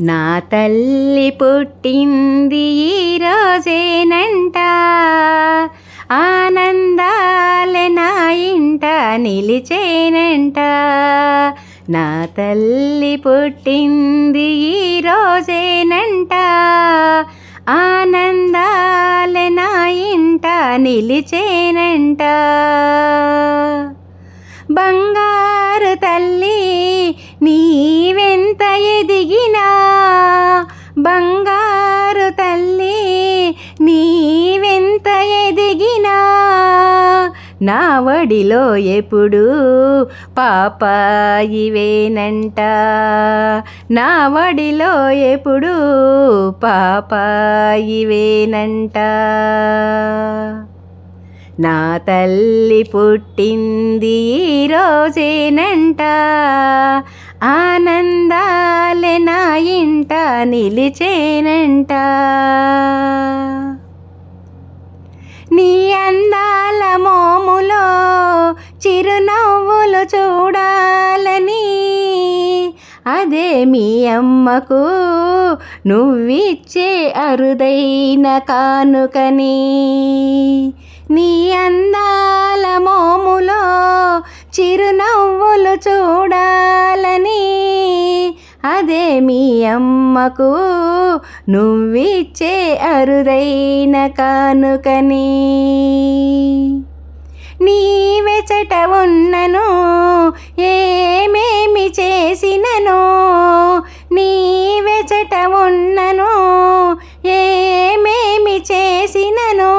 నా తల్లి పుట్టింది ఈరోజేనంట ఆనందాలే నా ఇంట నిలిచేనంట. నా తల్లి పుట్టింది ఈరోజేనంట ఆనందాలే నా ఇంట నిలిచేనంట. బంగారు తల్లి నీవెంత ఎదిగి నా వడిలో ఎప్పుడు పాపాయివేనంట. నా వడిలో ఎప్పుడు పాపాయివేనంట. నా తల్లి పుట్టింది ఈరోజేనంట రోజేనంట. ఆనందాలే నా ఇంట నిలిచేనంట. నీ అందాల మో చిరునవ్వులు చూడాలని. అదే మీ అమ్మకు నువ్విచ్చే అరుదైన కానుకని. నీ అందాల మోములో చిరునవ్వులు చూడాలని. అదే మీ అమ్మకు నువ్విచ్చే అరుదైన కానుకని. నీ వెచట ఉన్నను ఏమేమి చేసినను నీ వెచట ఉన్నను ఏమేమి చేసినను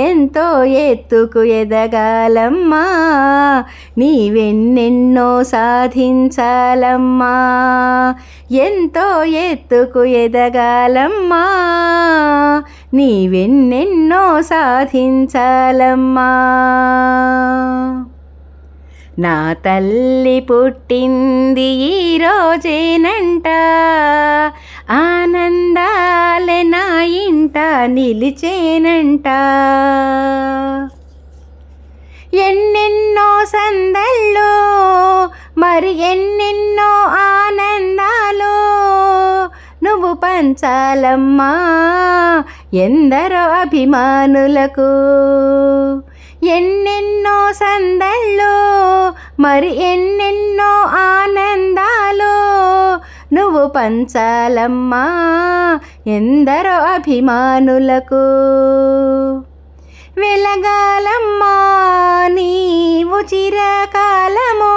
ఎంతో ఎత్తుకు ఎదగాలమ్మా నీవెన్నెన్నో సాధించాలమ్మా ఎంతో ఎత్తుకు ఎదగాలమ్మా నీవెన్నెన్నో సాధించాలమ్మా. నా తల్లి పుట్టింది ఈ రోజేనంట ఆనందాలే నా ఇంట నిలిచేనంట. ఎన్నెన్నో సందళ్ళు మరి ఎన్నెన్నో ఆనందాలు నువ్వు పంచాలమ్మా. ఎందరో అభిమానులకు ఎన్నెన్నో సందళ్ళు మరి ఎన్నెన్నో ఆనందాలు నువ్వు పంచాలమ్మా. ఎందరో అభిమానులకు వెలగాలమ్మా నీవు చిరకాలము.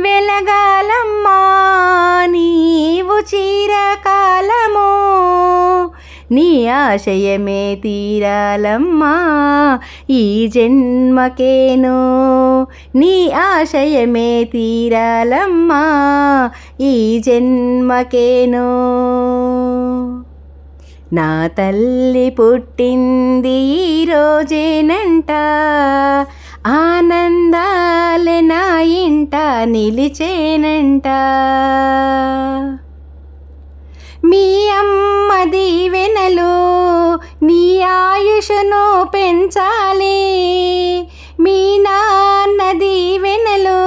వెలగాలమ్మా నీవు చిరకాలము నీ ఆశయమే తీరాలమ్మా. ఈ జన్మకేను నీ ఆశయమే తీరాలమ్మా. ఈ జన్మకేను నా తల్లి పుట్టింది ఈ రోజేనంట. ఆనందాలే నా ఇంట నిలిచేనంట. మీ ఆయుషును పెంచాలి. మీ నాన్న దీవెనలు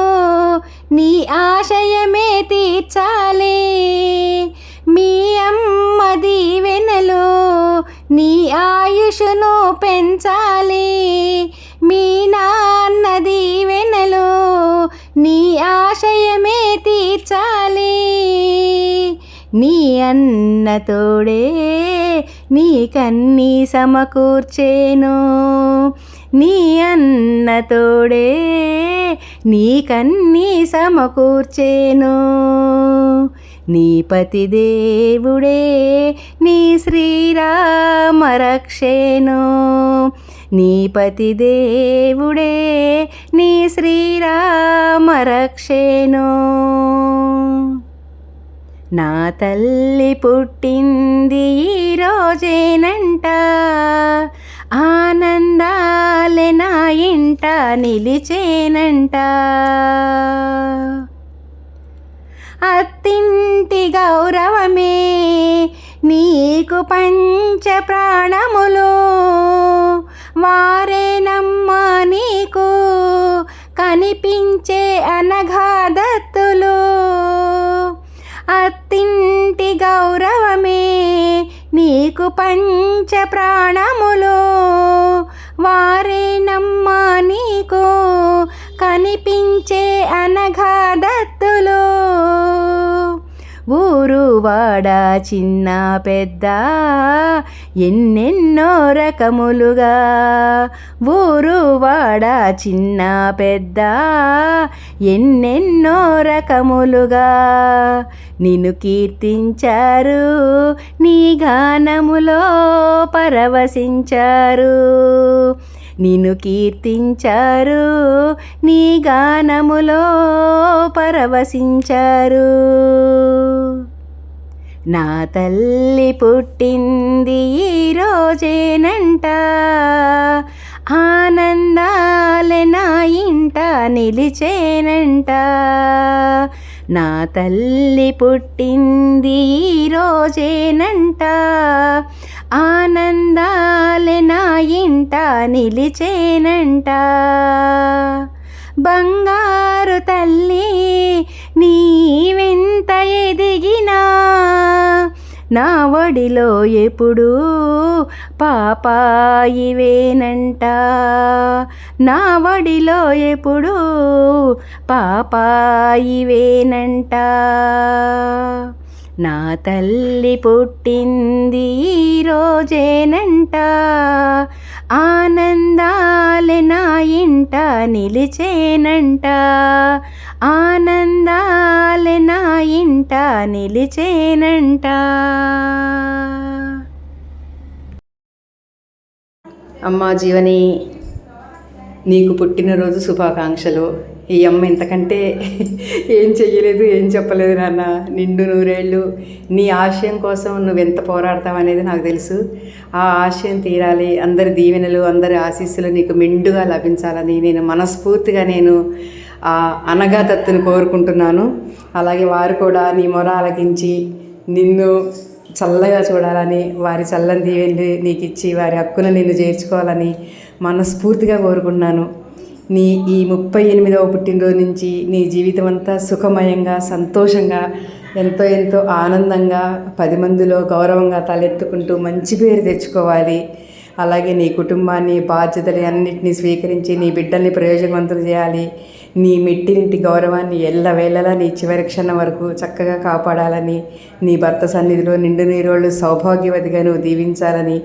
నీ ఆశయమే తీర్చాలి. మీ అమ్మ దీవెనలు నీ ఆయుషును పెంచాలి. మీ నాన్న దీవెనలు నీ ఆశయమే తీర్చాలి. నీ అన్న తోడే నీ కన్నీ సమకూర్చేను. నీ అన్న తోడే నీ కన్నీ సమకూర్చేను. నీ పతి దేవుడే నీ శ్రీరామ రక్షేను నీ పతి దేవుడే నీ శ్రీరామ రక్షేను నా తల్లి పుట్టింది ఈ రోజేనంట. ఆనందాలే నా ఇంట నిలిచేనంట. అత్తింటి గౌరవమే నీకు పంచ ప్రాణములు వారేనమ్మా నీకు కనిపించే అనఘాదత్తులు నీకు పంచ ప్రాణములు వారేనమ్మా నీకు. కనిపించే అనఘాదత్ దత్తులు ఊరు వాడ చిన్న పెద్ద. ఎన్నెన్నో రకములుగా. ఊరు వాడ చిన్న పెద్ద. ఎన్నెన్నో రకములుగా. నిన్ను కీర్తించారు నీ గానములో పరవశించారు. నిన్ను కీర్తించారు నీ గానములో పరవశించారు. నా తల్లి పుట్టింది ఈ రోజేనంట ఆనందాలే నా ఇంట నిలిచేనంట. నా తల్లి పుట్టింది ఈ రోజేనంట ఆనందాలే నా ఇంట నిలిచేనంట. బంగారు తల్లి నీవెంత ఎదిగినా నా ఒడిలో ఎప్పుడు పాపాయివేనంట. నా ఒడిలో ఎప్పుడు పాపాయివేనంట. నా తల్లి పుట్టింది రోజేనంట. ఆనందాలే నా ఇంట నిలిచేనంట. ఆనందాలే నా ఇంట నిలిచేనంట. అమ్మా జీవని నీకు పుట్టినరోజు శుభాకాంక్షలు. ఈ అమ్మ ఇంతకంటే ఏం చెయ్యలేదు ఏం చెప్పలేదు నాన్న. నిండు నూరేళ్ళు. నీ ఆశయం కోసం నువ్వు ఎంత పోరాడతావు అనేది నాకు తెలుసు. ఆ ఆశయం తీరాలి. అందరి దీవెనలు అందరి ఆశీస్సులు నీకు మెండుగా లభించాలని నేను మనస్ఫూర్తిగా నేను ఆ అనగా కోరుకుంటున్నాను. అలాగే వారు కూడా నీ మొర అలగించి నిన్ను చల్లగా చూడాలని వారి చల్లని దీవెళ్ళు నీకు ఇచ్చి వారి హక్కును నిన్ను చేర్చుకోవాలని మనస్ఫూర్తిగా కోరుకున్నాను నీ ఈ ముప్పై ఎనిమిదవ పుట్టినరోజు నుంచి నీ జీవితం అంతా సుఖమయంగా సంతోషంగా ఎంతో ఎంతో ఆనందంగా పది మందిలో గౌరవంగా తలెత్తుకుంటూ మంచి పేరు తెచ్చుకోవాలి. అలాగే నీ కుటుంబాన్ని బాధ్యతలు అన్నింటినీ స్వీకరించి నీ బిడ్డల్ని ప్రయోజనవంతులు చేయాలి. నీ మిట్టినింటి గౌరవాన్ని ఎల్లవేళలా నీ చివరి క్షణం వరకు చక్కగా కాపాడాలని నీ భర్త సన్నిధిలో నిండు నీరోళ్ళు సౌభాగ్యవతిగా నువ్వు దీవించాలని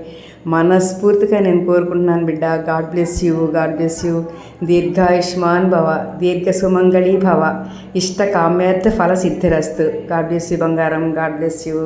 మనస్ఫూర్తిగా నేను కోరుకుంటున్నాను బిడ్డ. God bless you God bless you. దీర్ఘాయుష్మాన్ భవ దీర్ఘ సుమంగళి భవ. ఇష్ట కామ్యార్థ ఫల సిద్ధిరస్తు. గాడ్ బ్లెస్ యూ బంగారం గాడ్ బ్లెస్ యూ.